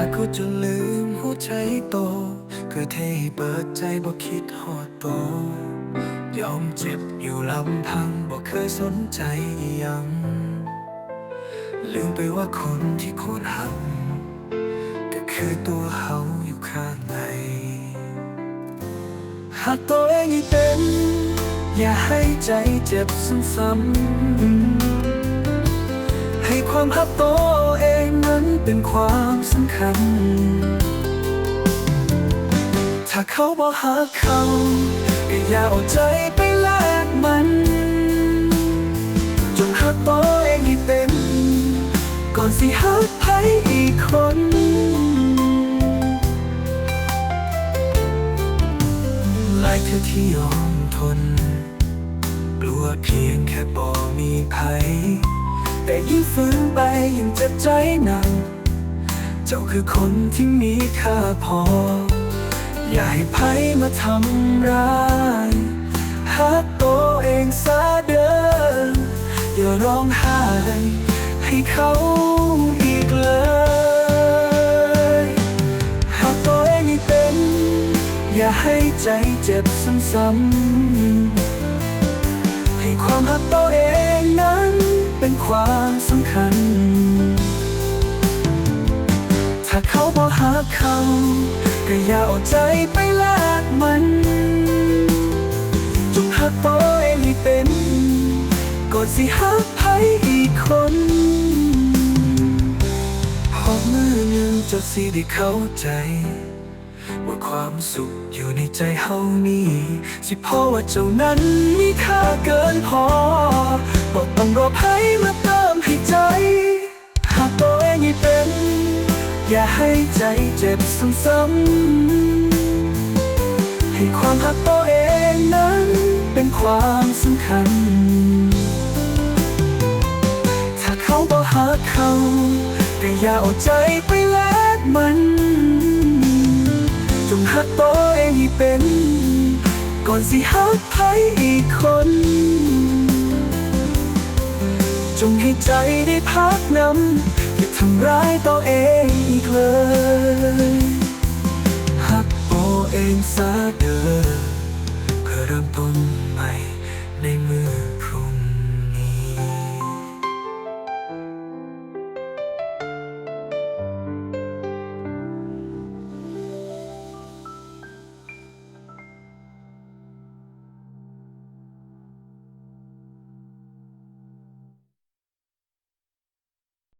ากกูจะลืมหัวใจโตก็เทให้เปิดใจบ่คิดหอดโต ยอมเจ็บอยู่ลำพังบ่เคยสนใจยัง ลืมไปว่าคนที่โคตรหักก็คือตัวเขาอยู่ข้างในหากตัวเองให้เป็น อย่าให้ใจเจ็บซ้ำๆให้ความหักตัวเอง เป็นความสำคัญ ถ้าเขาบอกหักเขาก็อย่าเอาใจไปแลกมัน จงหักตัวเองให้เป็น ก่อนสิหักใครอีกคนลายเธอที่ยอมทน กลัวเพียงแค่บ่มีภัยแต่ยิ่งฝืนไปยิ่งเจ็บใจหนัก เจ้าคือคนที่มีค่าพอ อย่าให้ภัยมาทำร้ายหักตัวเองซะเดินอย่าร้องไห้ให้เขาอีกเลยหากตัวเองไม่เป็น อย่าให้ใจเจ็บซ้ำๆให้ความหักตัวเองนั้นเป็นความ บอหักเขาก็อย่าเอาใจไปแลกมันจงหักตัวเองให้เป็นก่อนสิหักใครอีกคนพอมือหนึ่งเจะสิได้เข้าใจว่าความสุขอยู่ในใจเฮานี่สิเพราะว่าเจ้านั้นมีค่าเกินพอบอกต้องรอให้มาเติมให้ใจ อย่าให้ใจเจ็บซ้ำๆให้ความหักตัวเองนั้นเป็นความสำคัญ ถ้าเขาบอกหักเขาแต่อย่าเอาใจไปแลกมัน จงหักตัวเองให้เป็น ก่อนสิหักใครอีกคน จงให้ใจได้พักนำำร้ายตัวเองอีกเลย หักตัเองซะ